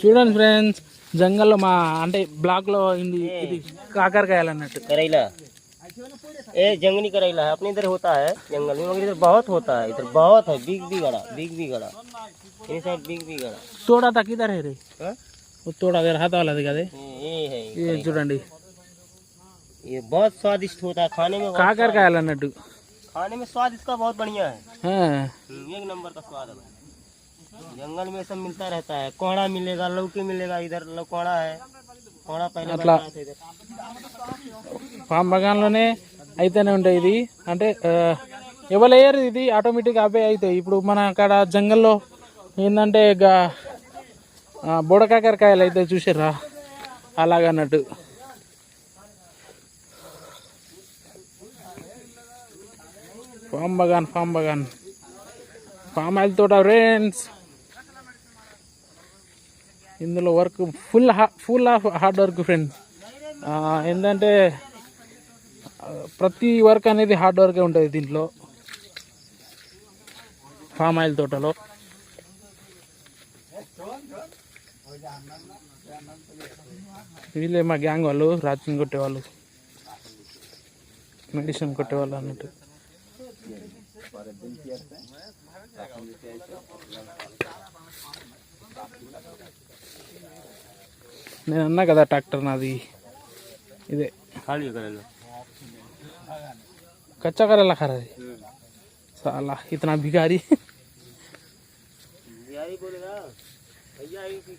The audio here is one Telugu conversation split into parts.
చూడండి ఫ్రెండ్స్ జంగల్లో మా అంటే బ్లాక్ లో ఇది ఇది కాకరకాయలు అన్నట్టు करेला ये जंगली करेला है अपने इधर होता है जंगल में मगर इधर बहुत होता है इधर बहुत है बिग भी गड़ा बिग भी गड़ा इन साइड बिग भी गड़ा తోడా తగ్గిదారు రే हाँ? తోడా దగ్గర హాత వాళ్ళది కదా ये ये है ఇది చూడండి ये बहुत स्वादिष्ट होता है खाने में बहुत- కాకరకాయలు అన్నట్టు खाने में स्वाद इसका बहुत बढ़िया है ఆ, हम्म, एक नंबर का स्वाद है जंगल में सब मिलता रहता है कोहड़ा मिलेगा लौकी मिलेगा इधर लो- कोहड़ा है कोहड़ा पहले अतला- बनता था इधर పామ్ బగాన్లోనే అయితేనే ఉంటాయి ఇది అంటే ఆ, ఎవరు వేయరు ఇది ఆటోమేటిక్ అవే అవుతాయి ఇప్పుడు మన అక్కడ జంగల్లో ఏంటంటే ఇక బుడకాకరకాయలు అయితే చూసారా అలాగన్నట్టు పామ్ బగాన్ ఫామ్ బగాన్. ఫామ్ ఆయిల్ తోట ఫ్రెండ్స్. ఇందులో work full full of hard work friends ఏంటంటే ప్రతి వర్క్ అనేది హార్డ్ వర్కే ఉంటుంది దీంట్లో. ఫామ్ ఆయిల్ తోటలో. వీళ్ళే మా గ్యాంగ్ వాళ్ళు రాత్రి కొట్టేవాళ్ళు. మెడిసిన్ కొట్టేవాళ్ళు అన్నట్టు. నేను అన్నా కదా ట్రాక్టర్ నాది ఇదే खाली करेला कच्चा करेला खा रहा है साला इतना भिखारी बिहारी बोलेगा भैया इसी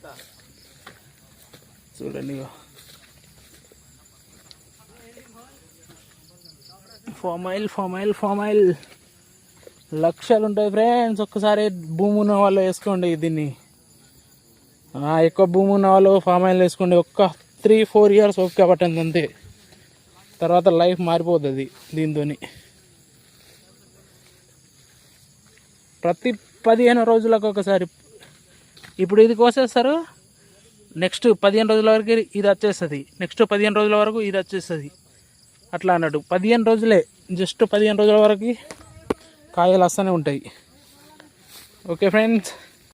ఫామాయిల్ ఫామాయిల్ ఫామాయిల్ లక్షలు ఉంటాయి ఫ్రెండ్స్. ఒక్కసారి భూమి ఉన్న వాళ్ళు వేసుకోండి దీన్ని. ఎక్కువ భూమి ఉన్న వాళ్ళు ఫామాయిల్ వేసుకోండి. ఒక్క త్రీ ఫోర్ ఇయర్స్ ఓకే పట్టండి అంతే. తర్వాత లైఫ్ మారిపోతుంది దీంతో ప్రతి పదిహేను రోజులకు ఒకసారి. ఇప్పుడు ఇది కోసేస్తారు. నెక్స్ట్ పదిహేను రోజుల వరకు ఇది వచ్చేస్తుంది. నెక్స్ట్ పదిహేను రోజుల వరకు ఇది వచ్చేస్తుంది. అట్లా అన్నట్టు పదిహేను రోజులే. జస్ట్ పదిహేను రోజుల వరకు కాయలు వస్తూనే ఉంటాయి. Okay friends.